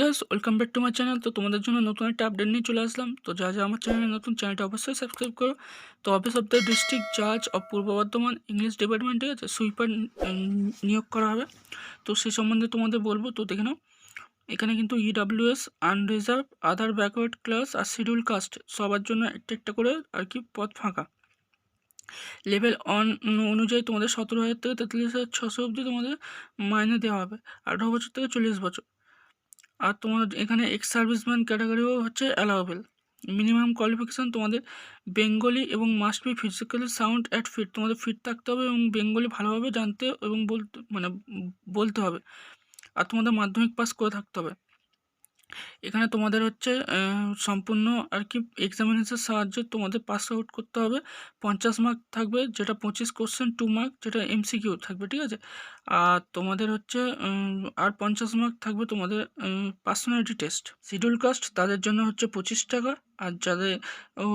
Guys welcome back to my channel তো তোমাদের জন্য নতুন একটা আপডেট নিয়ে চলে আসলাম। তো যা যা আমার চ্যানেলে নতুন চ্যানেলটা অবশ্যই সাবস্ক্রাইব করো। তো অফিস অফ দ্য ডিস্ট্রিক্ট জাজ of Purba Bardhaman English department sweeper নিয়োগ করা হবে। তো সেই সম্বন্ধে তোমাদের বলব। তো দেখে নাও, এখানে কিন্তু EWS unreserved other backward class আর শিডিউল কাস্ট সবার জন্য একটা একটা করে আর কি পথ ফাঁকা। লেভেল অন অনুযায়ী তোমাদের সতেরো হাজার থেকে তেতাল্লিশ হাজার ছশো অবধি তোমাদের মাইনে দেওয়া হবে। আঠারো বছর থেকে চল্লিশ বছর। আর তোমার এখানে এক্স সার্ভিসম্যান ক্যাটাগরিও হচ্ছে অ্যালাওয়েবল মিনিমাম কোয়ালিফিকেশান তোমাদের বেঙ্গলি এবং must be physically sound at fit তোমাদের ফিট থাকতে হবে এবং বেঙ্গলি ভালোভাবে জানতে এবং বলতে মানে বলতে হবে। আর তোমাদের মাধ্যমিক পাস করে থাকতে হবে। এখানে তোমাদের হচ্ছে সম্পূর্ণ আর কি এক্সামিনেশনের সাহায্যে তোমাদের পাস আউট করতে হবে। পঞ্চাশ মার্ক থাকবে, যেটা পঁচিশ কোশ্চেন টু মার্ক যেটা এমসিকিউ থাকবে, ঠিক আছে? আর তোমাদের হচ্ছে আর পঞ্চাশ মার্ক থাকবে তোমাদের পার্সোনালিটি টেস্ট শিডিউল কাস্ট তাদের জন্য হচ্ছে পঁচিশ টাকা, আর যাদের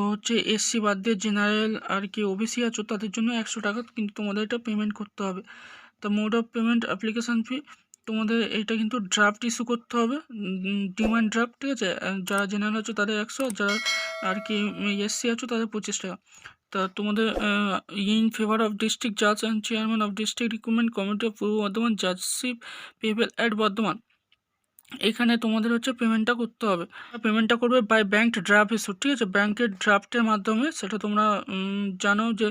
হচ্ছে এসসি বাদ দিয়ে জেনারেল আর কি ওবিসি আছো তাদের জন্য একশো টাকা, কিন্তু তোমাদের এটা পেমেন্ট করতে হবে। তা mode of payment application fee তোমাদের এটা কিন্তু ড্রাফট ইস্যু করতে হবে। ডিমান্ড ড্রাফট ঠিক আছে? যারা জেনারেল আছো তাদের একশো যারা আর কি এসসি আছো তাদের পঁচিশ টাকা। তা তোমাদের ইন ফেভার অফ ডিস্ট্রিক্ট জাজ and chairman of district recruitment committee of Purba Bardhaman judgeship people at Bardhaman. এখানে তোমাদের হচ্ছে পেমেন্টটা করতে হবে। পেমেন্টটা করবে বাই ব্যাঙ্ক ড্রাফট ইস্যু ঠিক আছে? ব্যাঙ্কের ড্রাফটের মাধ্যমে সেটা তোমরা জানো যে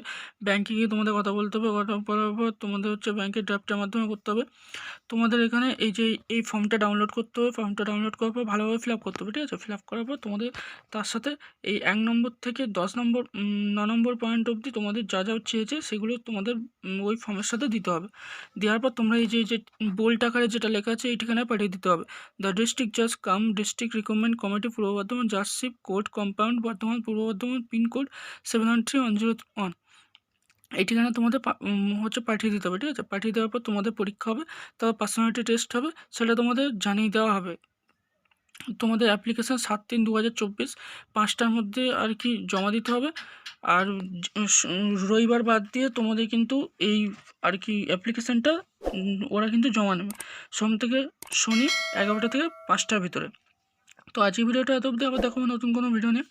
ব্যাঙ্কে গিয়ে তোমাদের কথা বলতে হবে, কথা বলার পর তোমাদের হচ্ছে ব্যাঙ্কের ড্রাফটের মাধ্যমে করতে হবে। তোমাদের এখানে এই যে, এই ফর্মটা ডাউনলোড করতে হবে। ফর্মটা ডাউনলোড করার পর ভালোভাবে ফিল আপ করতে হবে, ঠিক আছে? ফিল আপ করার পর তোমাদের তার সাথে এই এক নম্বর থেকে দশ নম্বর ন নম্বর পয়েন্ট অবধি তোমাদের যা যা চেয়েছে সেগুলো তোমাদের ওই ফর্মের সাথে দিতে হবে। দেওয়ার পর তোমরা এই যে যে বোল্ড আকারে যেটা লেখা আছে, এই ঠিকানায় পাঠিয়ে দিতে হবে। দ্য ডিস্ট্রিক্ট জাজ কাম district recommend committee Purba Bardhaman judgeship court compound Bardhaman Purba Bardhaman pincode seven one three one zero one এই ঠিকানা তোমাদের হচ্ছে পাঠিয়ে দিতে হবে, ঠিক আছে? পাঠিয়ে দেওয়ার পর তোমাদের পরীক্ষা হবে, তারপর পার্সোনালিটি টেস্ট হবে, সেটা তোমাদের জানিয়ে দেওয়া হবে। তোমাদের অ্যাপ্লিকেশান সাত তিন দু হাজার চব্বিশ, পাঁচটার মধ্যে আর কি জমা দিতে হবে। আর রবিবার বাদ দিয়ে তোমাদের কিন্তু এই আর কি অ্যাপ্লিকেশানটা ওরা কিন্তু জমা নেবে। সোম থেকে শনি এগারোটা থেকে পাঁচটার ভিতরে। তো আজকের ভিডিওটা এত অবধি। আবার দেখো নতুন কোনো ভিডিও নিয়ে।